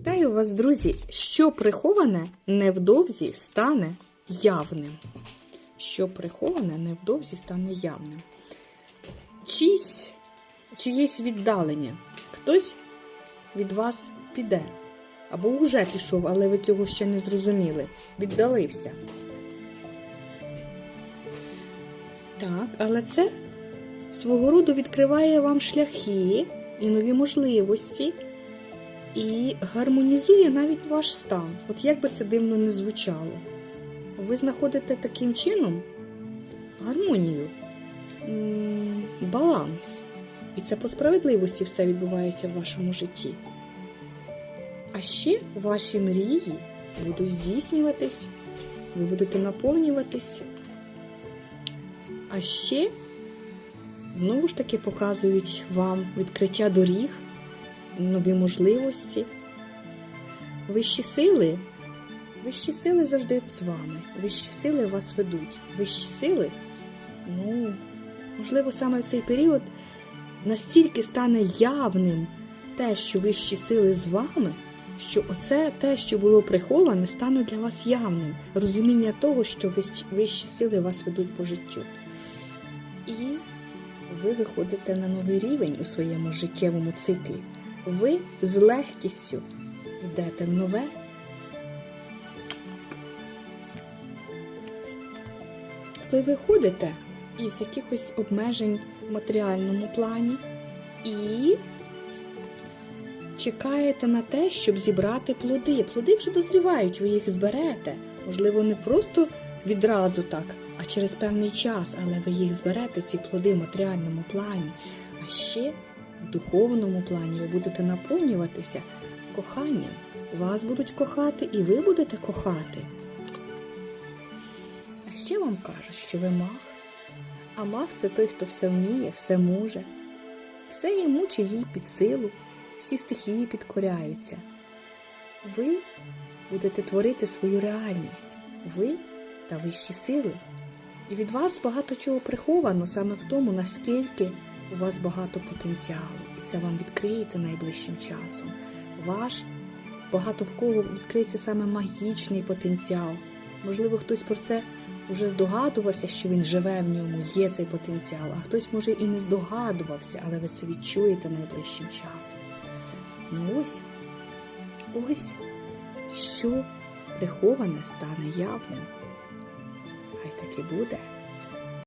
Вітаю вас, друзі! Що приховане невдовзі стане явним. Що приховане невдовзі стане явним. Чийсь, чиєсь віддалення. Хтось від вас піде. Або вже пішов, але ви цього ще не зрозуміли. Віддалився. Так, але це свого роду відкриває вам шляхи і нові можливості і гармонізує навіть ваш стан. От як би це дивно не звучало. Ви знаходите таким чином гармонію, баланс. І це по справедливості все відбувається в вашому житті. А ще ваші мрії будуть здійснюватись, ви будете наповнюватись. А ще, знову ж таки, показують вам відкриття доріг, нові можливості. Вищі сили, вищі сили завжди з вами. Вищі сили вас ведуть. Вищі сили, ну, можливо, саме в цей період настільки стане явним те, що вищі сили з вами, що оце те, що було приховане, стане для вас явним. Розуміння того, що вищі сили вас ведуть по життю. І ви виходите на новий рівень у своєму життєвому циклі. Ви з легкістю йдете в нове. Ви виходите із якихось обмежень в матеріальному плані і чекаєте на те, щоб зібрати плоди. Плоди вже дозрівають, ви їх зберете. Можливо, не просто відразу так, а через певний час, але ви їх зберете, ці плоди в матеріальному плані. А ще в духовному плані ви будете наповнюватися коханням. Вас будуть кохати, і ви будете кохати. А ще вам кажуть, що ви маг. А маг це той, хто все вміє, все може. Все йому чи їй під силу, всі стихії підкоряються. Ви будете творити свою реальність, ви та вищі сили. І від вас багато чого приховано саме в тому, наскільки у вас багато потенціалу, і це вам відкриється найближчим часом. Ваш багато в кого відкриється саме магічний потенціал. Можливо, хтось про це вже здогадувався, що він живе в ньому, є цей потенціал, а хтось, може, і не здогадувався, але ви це відчуєте найближчим часом. Ну ось, ось що приховане стане явним. Хай так і буде.